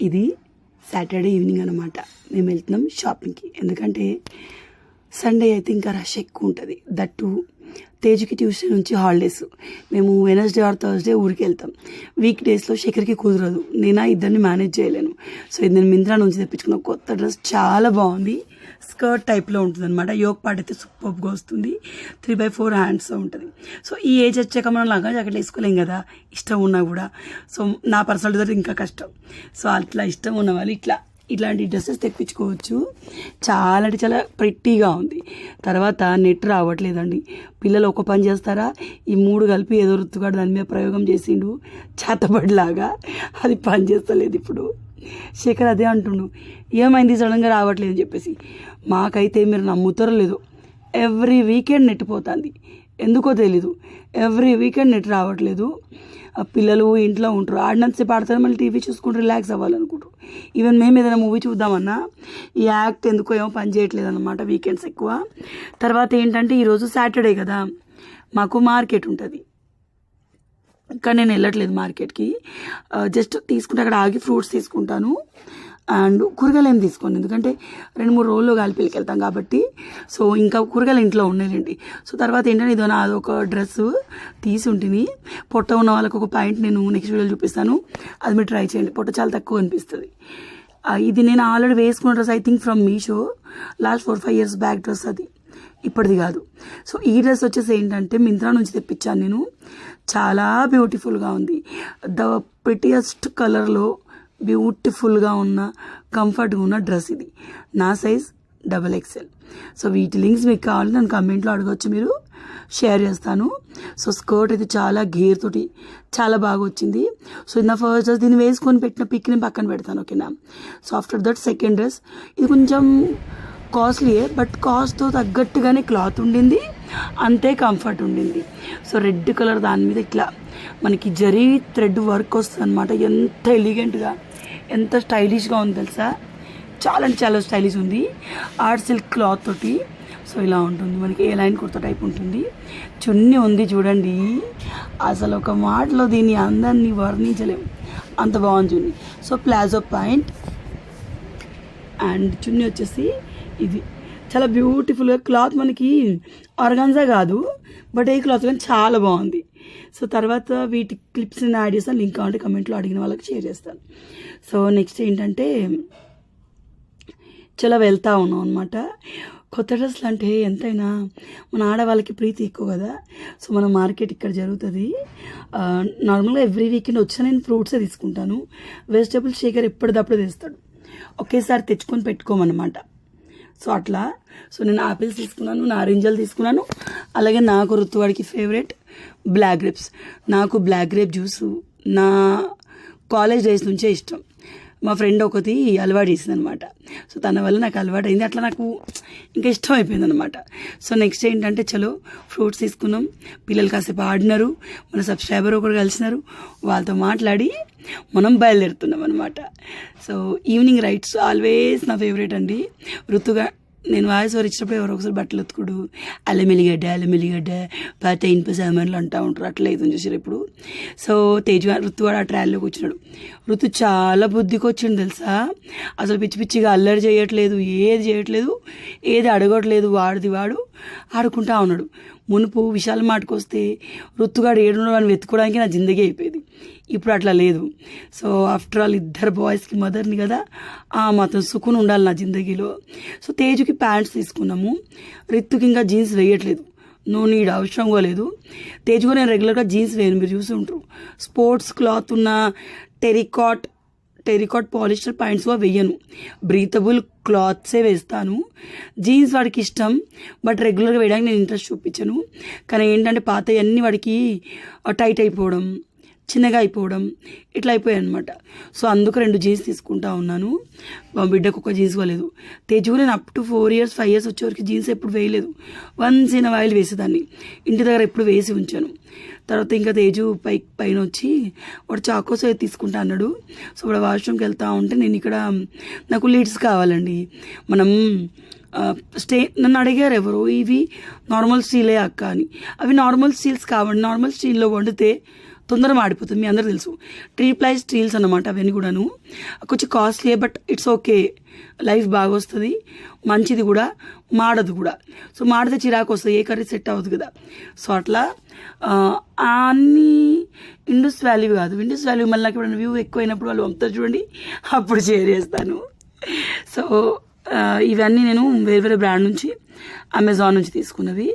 ఇది Saturday evening అనమాట మేము వెళ్తున్నాం షాపింగ్కి. ఎందుకంటే సండే అయితే ఇంకా రష్ ఎక్కువ ఉంటుంది. దట్టు తేజుకి ట్యూషన్ నుంచి హాలిడేస్. మేము వెనస్డే ఆర్ థర్స్డే ఊరికి వెళ్తాం. వీక్ డేస్లో శేఖర్కి కుదరదు. నేను ఇద్దరిని మేనేజ్ చేయలేను. సో ఇది నేను మింత్రా నుంచి తెప్పించుకున్న కొత్త డ్రెస్ చాలా బాగుంది. స్కర్ట్ టైప్లో ఉంటుంది అనమాట యోగ్ పార్ట్ అయితే సూపర్గా వస్తుంది. త్రీ బై ఫోర్ హ్యాండ్స్ ఉంటుంది. సో ఈ ఏజ్ వచ్చాక మనం లంగా జాకెట్ వేసుకోలేం కదా. ఇష్టం ఉన్నా కూడా. సో నా పర్సనల్ ఇంకా కష్టం. సో అట్లా ఇష్టం ఉన్న వాళ్ళు ఇట్లా ఇట్లాంటి డ్రెస్సెస్ తెప్పించుకోవచ్చు. చాలా అంటే చాలా ప్రిట్టీగా ఉంది. తర్వాత నెట్ రావట్లేదండి. పిల్లలు ఒక పని చేస్తారా? ఈ మూడు కలిపి ఏదో రుత్తుగాడు దాని మీద ప్రయోగం చేసిండు. చేతబడిలాగా. అది పని చేస్తలేదు ఇప్పుడు. శేఖర్ అదే అంటుండు ఏమైంది? సడన్గా రావట్లేదు అని చెప్పేసి. మాకైతే మీరు నమ్ముతారో లేదో ఎవ్రీ వీకెండ్ నెట్ పోతుంది. ఎందుకో తెలీదు. ఎవ్రీ వీకెండ్ నెట్ రావట్లేదు. ఆ పిల్లలు ఇంట్లో ఉంటారు ఆడినంతసేపు ఆడతారు మళ్ళీ టీవీ చూసుకుంటూ రిలాక్స్ అవ్వాలనుకుంటారు ఈవెన్ మేము ఏదైనా మూవీ చూద్దామన్నా ఈ యాక్ట్ ఎందుకో ఏమో పని చేయట్లేదు అనమాట వీకెండ్స్ ఎక్కువ. తర్వాత ఏంటంటే ఈరోజు సాటర్డే కదా మాకు మార్కెట్ ఉంటుంది. కానీ నేను వెళ్ళట్లేదు మార్కెట్కి. జస్ట్ తీసుకుంటే అక్కడ ఆగి ఫ్రూట్స్ తీసుకుంటాను. అండ్ కూరగాయలు ఏం తీసుకోను. ఎందుకంటే రెండు మూడు రోజులు గాలిపిల్లికి వెళ్తాం కాబట్టి. సో ఇంకా కూరగాయలు ఇంట్లో ఉన్నాయండి సో తర్వాత ఏంటంటే ఇదో నాది ఒక డ్రెస్ తీసి ఉంటుంది పొట్ట ఉన్న వాళ్ళకి ఒక పాయింట్ నేను నెక్స్ట్ వీడియోలో చూపిస్తాను. అది మీరు ట్రై చేయండి. పొట్ట చాలా తక్కువ అనిపిస్తుంది. ఇది నేను ఆల్రెడీ వేసుకున్న dress I think from Meesho. Last four five years back dress అది. ఇప్పటిది కాదు. సో ఈ డ్రెస్ వచ్చేసి ఏంటంటే మింత్రా నుంచి తెప్పించాను నేను. చాలా బ్యూటిఫుల్గా ఉంది. ద ప్రిటియస్ట్ కలర్లో బ్యూటిఫుల్గా ఉన్న కంఫర్ట్గా ఉన్న డ్రెస్ ఇది. నా సైజ్ డబల్ ఎక్సెల్ సో వీటి లింక్స్ మీకు కావాలి నన్ను కమెంట్లో అడగవచ్చు మీరు. షేర్ చేస్తాను. సో స్కర్ట్ అయితే చాలా గేర్ తోటి చాలా బాగా వచ్చింది. సో ఇది నా ఫస్ట్ డ్రెస్ దీన్ని వేసుకొని పెట్టిన పిక్ నేను పక్కన పెడతాను ఓకేనా? So after that second dress. ఇది కొంచెం కాస్ట్లీయే బట్ కాస్ట్తో తగ్గట్టుగానే క్లాత్ ఉండింది. అంతే కంఫర్ట్ ఉండింది. సో రెడ్ కలర్ దాని మీద ఇట్లా మనకి జరీ థ్రెడ్ వర్క్ వస్తుంది అనమాట ఎంత ఎలిగెంట్గా ఎంత స్టైలిష్గా ఉంది తెలుసా? చాలా అంటే చాలా స్టైలిష్ ఉంది. ఆర్ట్ సిల్క్ క్లాత్ తోటి. సో ఇలా ఉంటుంది. మనకి ఏ లైన్ కుర్తా టైప్ ఉంటుంది. చున్నీ ఉంది చూడండి. అసలు ఒక మాటలో దీన్ని అందాన్ని వర్ణించలేము అంత బాగుంది chunni. So palazzo pant and chunni వచ్చేసి ఇది. చాలా బ్యూటిఫుల్గా క్లాత్ మనకి ఆర్గాన్జా కాదు బట్ ఏ క్లాత్ కానీ చాలా బాగుంది. సో తర్వాత వీటి క్లిప్స్ని యాడ్ చేస్తాను లింక్ కావాలంటే కమెంట్లో అడిగిన వాళ్ళకి షేర్ చేస్తాను. సో నెక్స్ట్ ఏంటంటే చాలా వెళ్తా ఉన్నాం అనమాట కొత్త డ్రెస్సులు అంటే ఎంతైనా మన ఆడవాళ్ళకి ప్రీతి ఎక్కువ కదా. సో మన మార్కెట్ ఇక్కడ జరుగుతుంది. నార్మల్గా uh, ఎవ్రీ వీకెండ్ వచ్చి నేను ఫ్రూట్సే తీసుకుంటాను. వెజిటబుల్ షేకర్ ఎప్పటిదప్పుడు తెస్తాడు. ఒకేసారి తెచ్చుకొని పెట్టుకోమన్నమాట. సో అట్లా. సో నేను ఆపిల్స్ తీసుకున్నాను నారింజలు తీసుకున్నాను అలాగే నాకు ఋతువాడికి ఫేవరెట్ బ్లాక్ గ్రేప్స్ నాకు బ్లాక్ గ్రేప్ జ్యూస్ నా కాలేజ్ డేస్ నుంచే ఇష్టం. మా ఫ్రెండ్ ఒకటి అలవాటు చేసింది అనమాట సో తన వల్ల నాకు అలవాటు అయింది అట్లా నాకు ఇంకా ఇష్టం అయిపోయింది అనమాట సో నెక్స్ట్ ఏంటంటే చలో ఫ్రూట్స్ తీసుకున్నాం. పిల్లలు కాసేపు ఆడినారు మన సబ్స్క్రైబర్ ఒకరు కలిసినారు. వాళ్ళతో మాట్లాడి మనం బయలుదేరుతున్నాం అనమాట సో ఈవినింగ్ రైట్స్ ఆల్వేస్ నా ఫేవరెట్ అండి. ఋతుగా నేను వాయిస్ ఓవర్ ఇచ్చినప్పుడు ఎవరో ఒకసారి బట్టలు ఎత్తుకుడు అల్లమెల్లిగడ్డ అల్లమెల్లిగడ్డ పాత ఇనుప సామాన్లు అంటూ ఉంటారు. అట్లా అవుతుంది చూసారు ఇప్పుడు. సో తేజు ఋతువాడు ఆ ట్రయల్లోకి కూర్చున్నాడు. ఋతు చాలా బుద్ధికి వచ్చిండు తెలుసా? అసలు పిచ్చి పిచ్చిగా అల్లరి చేయట్లేదు ఏది చేయట్లేదు ఏది అడగట్లేదు వాడిది వాడు ఆడుకుంటా ఉన్నాడు. మునుపు విశాల మాటకు వస్తే ఏడు ఏడున్నాడు అని వెతుకోవడానికి నా జిందగీ అయిపోయేది. ఇప్పుడు అట్లా లేదు. సో ఆఫ్టర్ ఆల్ ఇద్దరు బాయ్స్కి మదర్ని కదా ఆ మాత్రం సుకున్ ఉండాలి నా జిందగీలో. సో తేజుకి ప్యాంట్స్ తీసుకున్నాము. రిత్తుకి ఇంకా జీన్స్ వేయట్లేదు. నో నీడ్ అవసరం కూడా లేదు. తేజుగా నేను రెగ్యులర్గా జీన్స్ వేయను మీరు చూసి ఉంటారు. స్పోర్ట్స్ క్లాత్ ఉన్న టెరికాట్ టెరికాట్ పాలిస్టర్ ప్యాంట్స్ కూడా వేయను బ్రీతబుల్ క్లాత్సే వేస్తాను. జీన్స్ వాడికి ఇష్టం బట్ రెగ్యులర్గా వేయడానికి నేను ఇంట్రెస్ట్ చూపించను. కానీ ఏంటంటే పాత అన్నీ వాడికి టైట్ అయిపోవడం. చిన్నగా అయిపోవడం ఇట్లా అయిపోయాయి అనమాట సో అందుకు రెండు జీన్స్ తీసుకుంటా ఉన్నాను. మా బిడ్డకు ఒక జీన్స్ ఇవ్వలేదు. తేజు నేను up to four years five years వచ్చేవరకు జీన్స్ ఎప్పుడు వేయలేదు. వన్స్ ఇన్ ఆయిల్ వేసేదాన్ని. ఇంటి దగ్గర ఎప్పుడు వేసి ఉంచాను. తర్వాత ఇంకా తేజు పై పైన వచ్చి వాడు చాకోస్ అయితే తీసుకుంటా అన్నాడు. సో వాడు వాష్రూమ్కి వెళ్తా ఉంటే నేను ఇక్కడ నాకు లీడ్స్ కావాలండి. మనం స్టే నన్ను అడిగారు ఎవరు? ఇవి నార్మల్ స్టీలే అక్క అని. అవి నార్మల్ స్టీల్స్ కావండి. నార్మల్ స్టీల్లో వండితే తొందర మాడిపోతుంది మీ అందరూ తెలుసు. ట్రీ ప్లై స్టీల్స్ అనమాట అవన్నీ కూడాను. కొంచెం costly but it's okay life బాగా వస్తుంది. మంచిది కూడా మాడదు కూడా. సో మాడితే చిరాకు వస్తుంది ఏ కర్రీ సెట్ అవ్వదు కదా. సో అట్లా అన్ని ఇండస్ వాల్యూ కాదు. ఇండస్ వాల్యూ మళ్ళీ నాకు ఎప్పుడైనా వ్యూ ఎక్కువైనప్పుడు వాళ్ళు పంపుతారు చూడండి. అప్పుడు షేర్ చేస్తాను. సో ఇవన్నీ నేను వేరే వేరే బ్రాండ్ నుంచి అమెజాన్ నుంచి తీసుకున్నవి.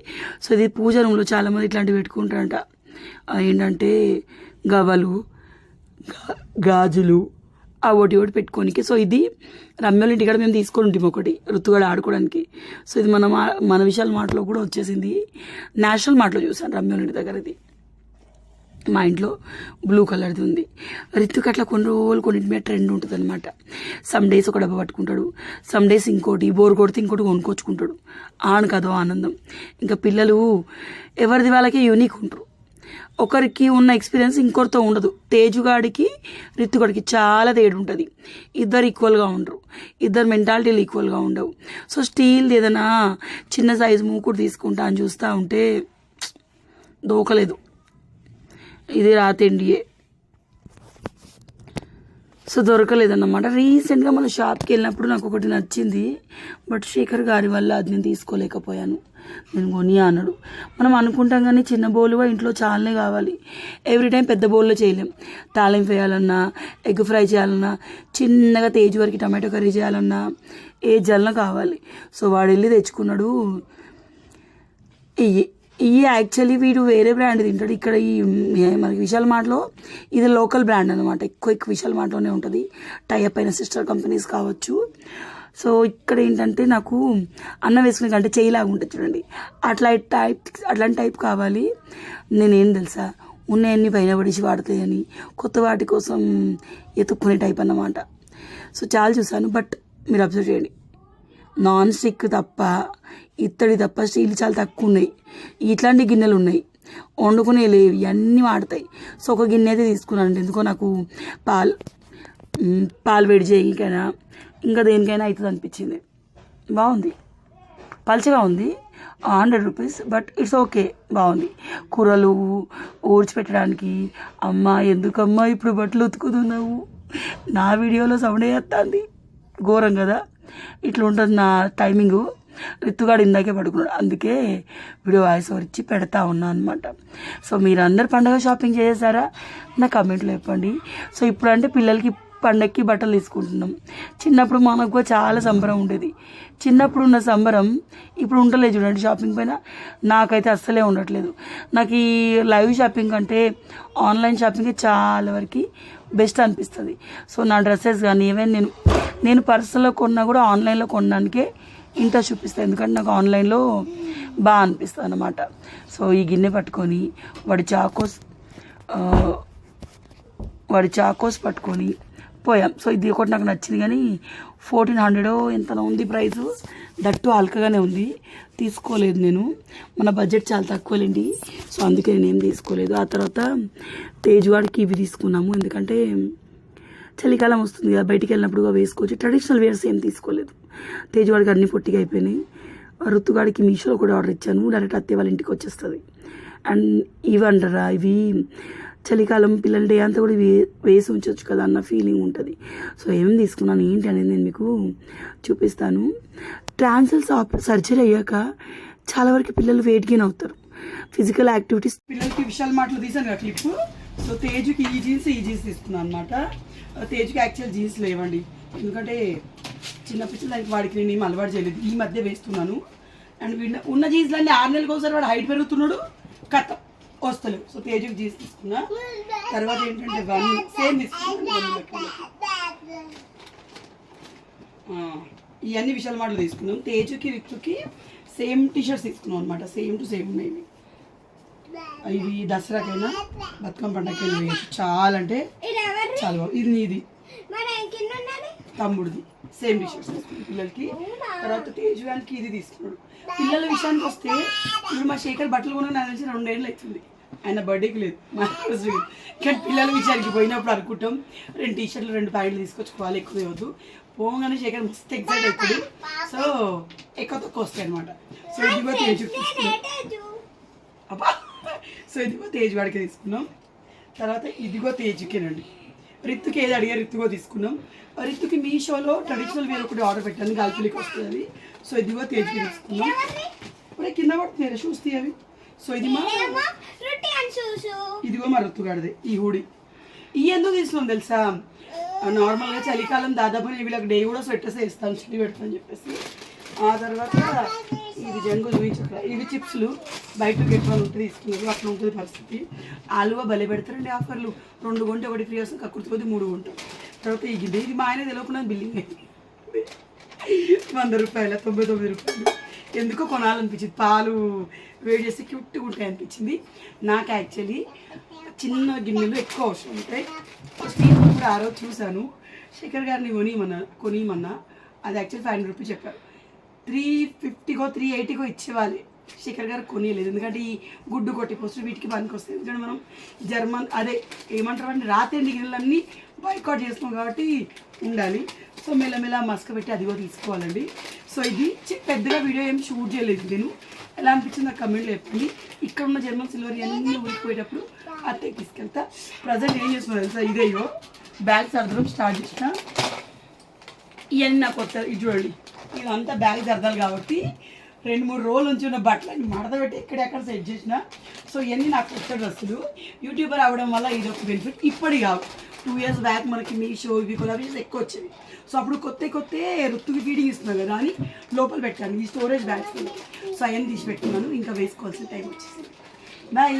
సో ఇది పూజ రూమ్లో చాలామంది ఇట్లాంటివి పెట్టుకుంటారంట. ఏంటంటే గవలు గాజులు ఆ ఒకటి ఒకటి పెట్టుకోనికి. సో ఇది రమ్యోళ్ళ ఇంటి కూడా మేము తీసుకొని ఉంటాం ఒకటి ఋతుగాడు ఆడుకోవడానికి. సో ఇది మన మా- మన విశాల్ మాటలో కూడా వచ్చేసింది. నేషనల్ మాటలో చూసాను రమ్యోల ఇంటి దగ్గర ఇది. మా ఇంట్లో బ్లూ కలర్ది ఉంది. రిత్తుకి అట్లా కొన్ని రోజులు కొన్నింటి మీద ట్రెండ్ ఉంటుంది అనమాట సమ్ డేస్ ఒక డబ్బా పట్టుకుంటాడు. సమ్ డేస్ ఇంకోటి బోర్ కొడితే ఇంకోటి కొనుక్కొచ్చుకుంటాడు. ఆను కదో ఆనందం. ఇంకా పిల్లలు ఎవరిది వాళ్ళకి యూనిక్ ఉంటారు. ఒకరికి ఉన్న ఎక్స్పీరియన్స్ ఇంకొకరితో ఉండదు. తేజుగాడికి రిత్తుగాడికి చాలా తేడు ఉంటుంది ఇద్దరు ఈక్వల్గా ఉండరు. ఇద్దరు మెంటాలిటీలు ఈక్వల్గా ఉండవు. సో స్టీల్ ఏదైనా చిన్న సైజు మూకుడు తీసుకుంటా అని చూస్తూ ఉంటే దోకలేదు. ఇది రాతిండియే సో దొరకలేదన్నమాట. రీసెంట్గా మన షాప్కి వెళ్ళినప్పుడు నాకు ఒకటి నచ్చింది. బట్ శేఖర్ గారి వల్ల అది నేను తీసుకోలేకపోయాను. నేను కొని అన్నాడు. మనం అనుకుంటాం కానీ చిన్న బౌలుగా ఇంట్లో చాలానే కావాలి. ఎవ్రీ టైం పెద్ద బౌల్లో చేయలేం. తాలింపు వేయాలన్నా ఎగ్ ఫ్రై చేయాలన్నా చిన్నగా తేజ్ వరకు టమాటో కర్రీ చేయాలన్నా ఏ జల్న కావాలి. సో వాడు వెళ్ళి తెచ్చుకున్నాడు. ఇవి ఇవి యాక్చువల్లీ వీడు వేరే బ్రాండ్ తింటాడు. ఇక్కడ ఈ మనకి విశాల్ మార్ట్లో ఇది లోకల్ బ్రాండ్ అనమాట ఎక్కువ ఎక్కువ విశాల్ మార్ట్లోనే ఉంటుంది. టైఅప్ అయిన సిస్టర్ కంపెనీస్ కావచ్చు. సో ఇక్కడ ఏంటంటే నాకు అన్నం వేసుకునే కంటే చేయిలాగా ఉంటుంది చూడండి. అట్లా టైప్ అట్లాంటి టైప్ కావాలి. నేనేం తెలుసా? ఉన్నాయన్ని పైన పడిచి వాడతాయని కొత్త వాటి కోసం ఎత్తుక్కునే టైప్ అన్నమాట. సో చాలా చూసాను బట్ మీరు అబ్జర్వ్ చేయండి. నాన్ స్టిక్ తప్ప ఇత్తడి తప్ప స్టీల్ చాలా తక్కువ ఉన్నాయి. ఇట్లాంటి గిన్నెలు ఉన్నాయి. వండుకునే లేవు ఇవన్నీ వాడతాయి. సో ఒక గిన్నె అయితే తీసుకున్నాను ఎందుకో నాకు పాలు పాలు వేడి చేయకైనా ఇంకా దేనికైనా అవుతుంది అనిపించింది. బాగుంది. పల్చగా ఉంది. Hundred rupees but it's okay బాగుంది. కూరలు ఊడ్చిపెట్టడానికి అమ్మ ఎందుకమ్మా ఇప్పుడు బట్టలు ఉతుకుతున్నావు? నా వీడియోలో సౌండ్ వేస్తుంది? ఘోరం కదా? ఇట్లా ఉంటుంది నా టైమింగు. రిత్తుగాడు ఇందాకే పడుకున్నాడు. అందుకే వీడియో వాయిస్ ఓవర్ ఇచ్చి పెడతా ఉన్నా అనమాట సో మీరు అందరు పండగ షాపింగ్ చేసేసారా? నా కమెంట్లో చెప్పండి. సో ఇప్పుడంటే పిల్లలకి పండక్కి బట్టలు తీసుకుంటున్నాం. చిన్నప్పుడు మనకు కూడా చాలా సంబరం ఉండేది. చిన్నప్పుడు ఉన్న సంబరం ఇప్పుడు ఉండలేదు చూడండి షాపింగ్ పైన. నాకైతే అస్సలే ఉండట్లేదు. నాకు ఈ లైవ్ షాపింగ్ కంటే ఆన్లైన్ షాపింగ్ చాలా వరకు బెస్ట్ అనిపిస్తుంది. సో నా డ్రెస్సెస్ కానీ ఏవైనా నేను నేను పర్సన్లో కొన్నా కూడా ఆన్లైన్లో కొనడానికే ఇంట్రెస్ట్ చూపిస్తాను ఎందుకంటే నాకు ఆన్లైన్లో బాగా అనిపిస్తుంది అనమాట సో ఈ గిన్నె పట్టుకొని వాడి చాకోస్ వాడి చాకోస్ పట్టుకొని పోయాం. సో ఇది ఒకటి నాకు నచ్చింది కానీ ఫోర్టీన్ హండ్రెడ్ ఎంతనో ఉంది ప్రైస్. దట్టు అల్కగానే ఉంది. తీసుకోలేదు నేను. మన బడ్జెట్ చాలా తక్కువలేండి. సో అందుకే నేను ఏం తీసుకోలేదు. ఆ తర్వాత తేజ్వాడికి ఇవి తీసుకున్నాము. ఎందుకంటే చలికాలం వస్తుంది కదా బయటికి వెళ్ళినప్పుడు వేసుకోవచ్చు. ట్రెడిషనల్ వేర్స్ ఏం తీసుకోలేదు. తేజ్వాడికి అన్ని పొట్టిగా అయిపోయినాయి. ఋతుగాడికి మీషోలో కూడా ఆర్డర్ ఇచ్చాను. డైరెక్ట్ అత్తే వాళ్ళ ఇంటికి వచ్చేస్తుంది. అండ్ ఇవి అంటారా ఇవి చలికాలం పిల్లల డే అంతా కూడా వేసి ఉంచవచ్చు కదా అన్న ఫీలింగ్ ఉంటుంది. సో ఏం తీసుకున్నాను ఏంటి అనేది నేను మీకు చూపిస్తాను. ట్రాన్సల్స్ సర్జరీ అయ్యాక చాలా వరకు పిల్లలు వెయిట్ గెయిన్ అవుతారు. ఫిజికల్ యాక్టివిటీస్ పిల్లలకి విశాల్ మాటలు తీసాను క్లిప్ సో తేజుకి ఈ జీన్స్ ఈ జీన్స్ తీసుకున్నాను అనమాట తేజుకి యాక్చువల్ జీన్స్ లేవండి. ఎందుకంటే చిన్న పిచ్చి దానికి వాడికి నేను ఏం అలవాటు చేయలేదు. ఈ మధ్య వేస్తున్నాను. అండ్ వీడిన ఉన్న జీన్స్లన్నీ ఆరు నెలలకు ఒకసారి వాడు హైట్ పెరుగుతున్నాడు కథ వస్తలేవు సో తేజుకి జీన్స్ తీసుకున్నా. తర్వాత ఏంటంటే వన్ సేమ్ తీసుకున్నాను ఇవన్నీ విశాల మాటలు తీసుకున్నాం. తేజుకి రిక్తుకి సేమ్ టీషర్ట్స్ తీసుకున్నాం అనమాట సేమ్ టు సేమ్ ఉన్నాయి ఇవి. దసరాకైనా బతుకమ్మ పండగకైనా వేయచ్చు. చాలా అంటే చాలా బాగుంది ఇది నీది. తమ్ముడిది. సేమ్ తీసుకున్నాం పిల్లలకి. తర్వాత తేజు గానికి ఇది తీసుకున్నాడు. పిల్లల విషయానికి వస్తే ఇప్పుడు మా శేఖర్ బట్టలు కొనుక్కుని నాకు తెలిసి రెండేళ్ళు అవుతుంది. ఆయన బర్త్డేకి లేదు. మా కి. కానీ పిల్లల విషయానికి పోయినప్పుడు అనుకుంటాం రెండు టీ షర్ట్లు రెండు ప్యాంట్లు తీసుకొచ్చుకోవాలి ఎక్కువ ఇవ్వద్దు. పోగానే శేఖర్ మస్తు ఎక్సైట్ అవుతుంది సో ఎక్కువ తక్కువ వస్తాయి అనమాట సో ఇది కూడా తేజు అబ్బా! సో ఇది కూడా తేజ్ వాడికి తీసుకున్నాం. తర్వాత ఇదిగో తేజుకేనండి. రిత్తుకి ఏది అడిగా రిత్తుగో తీసుకున్నాం. రిత్తుకి మీషోలో ట్రెడిషనల్ వేర్ ఒకటి ఆర్డర్ పెట్టాను. గాల్పిలికి వస్తుంది. అది సో ఇదిగో తేజుకి తీసుకున్నాం. ఒరే కింద పడుతున్నాయి షూస్ తీయవి సో ఇది మా ఇదిగో మా రుత్తుగాడిది ఈ హూడి. ఈ ఎందుకు తీసుకున్నాం తెలుసా? నార్మల్గా చలికాలం దాదాపు నేను వీళ్ళకి డే కూడా స్వెట్టర్స్ వేస్తాను చిల్లి పెడతాను చెప్పేసి. ఆ తర్వాత ఇది జంగు చూపించక. ఇవి చిప్స్లు బయట గెట్ వన్ ఉంటుంది తీసుకునేది అట్లా ఉంటుంది పరిస్థితి. ఆలువ బలి పెడతారండి ఆఫర్లు. రెండు కొంటే ఒకటి ఫ్రీ వస్తుంది కక్కుర్తిపోతే మూడు కొంటాం. తర్వాత ఇది ఇది మా ఆయన తెలియకుండా బిల్లింగ్ అయింది. వంద రూపాయల తొంభై తొమ్మిది రూపాయలు. ఎందుకో కొనాలనిపించింది. పాలు వేడి చేసి క్యూట్గా ఉంటాయి అనిపించింది. నాకు యాక్చువల్లీ చిన్న గిన్నెలు ఎక్కువ అవసరం ఉంటాయి. స్టీల్ కూడా ఆ రోజు చూశాను. శేఖర్ గారిని కొనియమన్నా కొనియమన్నా అది యాక్చువల్లీ ఫైవ్ హండ్రెడ్ రూపీస్ చెప్పారు. త్రీ ఫిఫ్టీకో త్రీ ఎయిటీకో ఇచ్చేవాలి శేఖర్ గారు కొనియలేదు. ఎందుకంటే ఈ గుడ్డు కొట్టి పోస్టులు వీటికి పనికి వస్తాయి. ఎందుకంటే మనం జర్మన్ అదే ఏమంటారు అంటే రాత్రి గిన్నెలన్నీ బైకాట్ చేస్తున్నాం కాబట్టి ఉండాలి. సో మెల్లమెల్ల మస్క పెట్టి అది కూడా తీసుకోవాలండి. సో ఇది పెద్దగా వీడియో ఏం షూట్ చేయలేదు నేను. ఎలా అనిపించింది నాకు కమెంట్లో చెప్పండి. ఇక్కడ ఉన్న జర్మన్ సిల్వర్ అన్నీ ఊరిపోయేటప్పుడు అత్తకి తీసుకెళ్తా. ప్రజెంట్ ఏం చేస్తున్నా తెలుసా? ఇదేయో బ్యాగ్ సర్దడం స్టార్ట్ చేసిన. ఇవన్నీ నాకు వస్తారు ఇది చూడండి. ఇదంతా బ్యాగ్ జరదాలి కాబట్టి రెండు మూడు రోజుల నుంచి ఉన్న బట్టలని మడతపెట్టి ఎక్కడెక్కడ సెట్ చేసిన. సో ఇవన్నీ నాకు వచ్చే డ్రెస్సులు. యూట్యూబర్ అవడం వల్ల ఇది ఒక బెనిఫిట్ ఇప్పటి కావు. టూ ఇయర్స్ బ్యాక్ మనకి మీ షో ఇవి కొలాబరేషన్స్ ఎక్కువ వచ్చేవి. సో అప్పుడు కొత్త కొత్త రుత్తుకి ఫీడింగ్ ఇస్తున్నాను కదా అని లోపల పెట్టాను. ఈ స్టోరేజ్ బ్యాగ్స్ సో అవన్నీ తీసి పెట్టుకున్నాను. ఇంకా వేసుకోవాల్సిన టైం వచ్చేసింది. బాయ్